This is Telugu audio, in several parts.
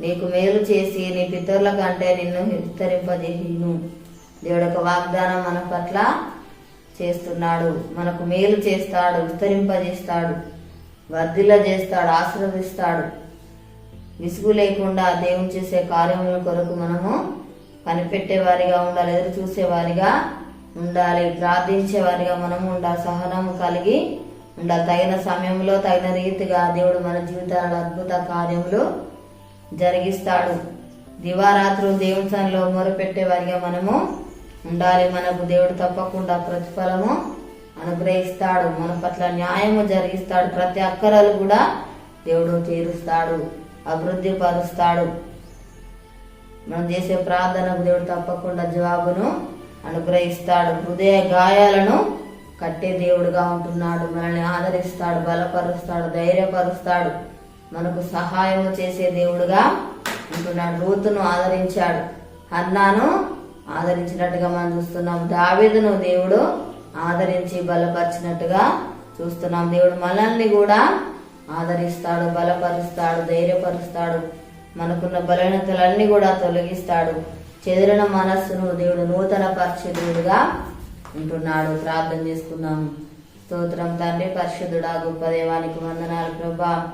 నీకు మేలు చేసి నీ పితరుల కంటే నిన్ను విస్తరింపజేయును దేవుడు ఒక వాగ్దానం మన పట్ల చేస్తున్నాడు. మనకు మేలు చేస్తాడు విస్తరింపజేస్తాడు వర్ధిల్ల చేస్తాడు ఆశీర్వదిస్తాడు. విసుగు లేకుండా దేవుని చేసే కార్యముల కొరకు మనము కనిపెట్టేవారిగా ఉండాలి ఎదురు చూసేవారిగా ఉండాలి ప్రార్థించేవారిగా మనము ఉండాలి సహనము కలిగి ఉండాలి. తగిన సమయంలో తగిన రీతిగా దేవుడు మన జీవితాలలో అద్భుత కార్యములు జరిగిస్తాడు. దివారాత్రులు దేవుని సన్నిలో మొరపెట్టేవారిగా మనము ఉండాలి. మనకు దేవుడు తప్పకుండా ప్రతిఫలము అనుగ్రహిస్తాడు. మన పట్ల న్యాయము జరిగిస్తాడు. ప్రతి అక్కరలు కూడా దేవుడు తీరుస్తాడు. అభివృద్ధి పరుస్తాడు. మనం చేసే ప్రార్థనకు దేవుడు తప్పకుండా జవాబును అనుగ్రహిస్తాడు. హృదయ గాయాలను కట్టే దేవుడుగా ఉంటున్నాడు. మనల్ని ఆదరిస్తాడు బలపరుస్తాడు ధైర్యపరుస్తాడు. మనకు సహాయము చేసే దేవుడుగా ఉంటున్నాడు రూతును ఆదరించాడు. హన్నాను ఆదరించినట్టుగా మనం చూస్తున్నాం. దావీదును దేవుడు ఆదరించి బలపరిచినట్టుగా చూస్తున్నాం. దేవుడు మనల్ని కూడా ఆదరిస్తాడు బలపరుస్తాడు ధైర్యపరుస్తాడు. మనకున్న బలహీనతలన్నీ కూడా తొలగిస్తాడు. చెదిరిన మనస్సును దేవుడు నూతన పరిశుద్ధుడుగా ఉంటున్నాడు. ప్రార్థన చేసుకున్నాము స్తోత్రం తండ్రి పరిశుద్ధుడా గొప్ప దేవానికి వందనాలు ప్రభా.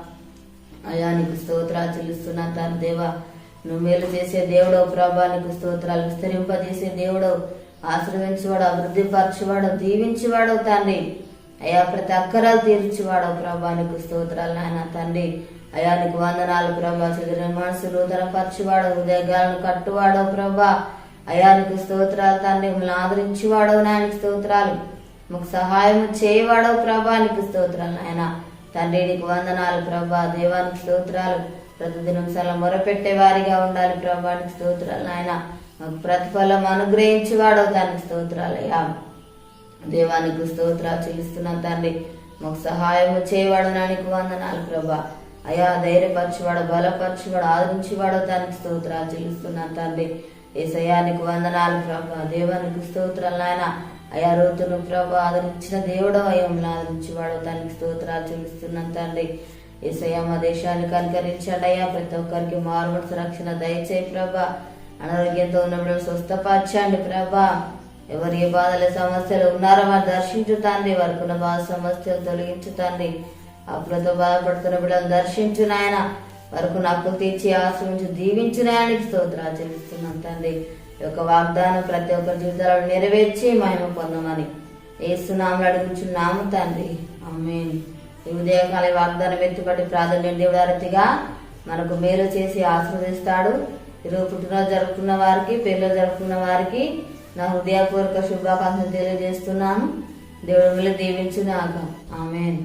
అయా నీకు స్తోత్రాలు చెల్లిస్తున్నా తాను దేవా. నువ్వు మేలు చేసే దేవుడవు ప్రభా నీకు స్తోత్రాలు విస్తరింపజేసే దేవుడవు. ఆశ్రయించేవాడు అభివృద్ధి దీవించేవాడవు తండ్రి. అయా ప్రతి అక్కరాలు తీర్చేవాడవు ప్రభా నీకు స్తోత్రాలు నాయన తండ్రి. అయా నీకు వందనాలు ప్రభా చెదిరిన మనసు నూతన ఉదయగాలను కట్టువాడవు ప్రభా. అయా నీకు స్తోత్రాలు తండ్రి మిమ్మల్ని ఆదరించేవాడవు నాయన స్తోత్రాలు. మాకు సహాయం చేయవాడవు ప్రభా నీకు స్తోత్రాలు నాయన. తండ్రి నీకు వందనాలు ప్రభా. దేవానికి స్తోత్రాలు. ప్రతిదినం సల మొరపెట్టే వారిగా ఉండాలి ప్రభానికి స్తోత్రాలు నాయన. మాకు ప్రతిఫలం అనుగ్రహించేవాడవు దానికి స్తోత్రాలు అయ్యా దేవానికి స్తోత్రాలు చెల్లిస్తున్నాను తండ్రి. మాకు సహాయం చేయవాడు నానికి వందనాలు ప్రభా. అయా ధైర్యపరచువాడు బలపరచువాడు ఆదరించేవాడు దానికి స్తోత్రాలు చెల్లిస్తున్నాను తండ్రి. ఏసయానికి వందనాలు ప్రభా. దేవానికి స్తోత్రాలు నాయన. అయా రోజును ప్రభా ఆదరించిన దేవుడు అయ్యంలో ఆదరించేవాడు దానికి స్తోత్రాలు చెల్లిస్తున్నాను తండ్రి. ఏసయ్య మా దేశాన్ని కనికరించండి అయ్యా. ప్రతి ఒక్కరికి మారుమనసు రక్షణ దయచేయి ప్రభా. అనారోగ్యంతో ఉన్నప్పుడు స్వస్థపరచండి ప్రభా. ఎవరి ఏ బాధల సమస్యలు ఉన్నారో వారు దర్శించు తండ్రి. వారికి ఉన్న బాధ సమస్యలు తొలగించు తండ్రి. అప్పులతో బాధపడుతున్న బిడ్డలు దర్శించు నాయన. వరకు నాకు తీర్చి ఆశ్రయించి దీవించు నాయనికి స్తోత్రాలు చెల్లిస్తున్నాం తండ్రి. ఈ యొక్క వాగ్దానం ప్రతి ఒక్కరి జీవితాలను నెరవేర్చి మహిమ పొందమని ఏసునామలు అడుగుచున్నాము తండ్రి. ఆమేన్. ఈ ఉదయకాల వాగ్దానం ఎత్తుపట్టి ప్రాధాన్య దేవుడారతిగా మనకు మేలు చేసి ఆశ్రవదిస్తాడు. ఇరవై పుట్టినరోజు జరుపుకున్న వారికి పెళ్ళి జరుపుకున్న వారికి నా హృదయపూర్వక శుభాకాంక్షలు తెలియజేస్తున్నాను. దేవుడు మిల్లు దీవించునాక ఆమెన్.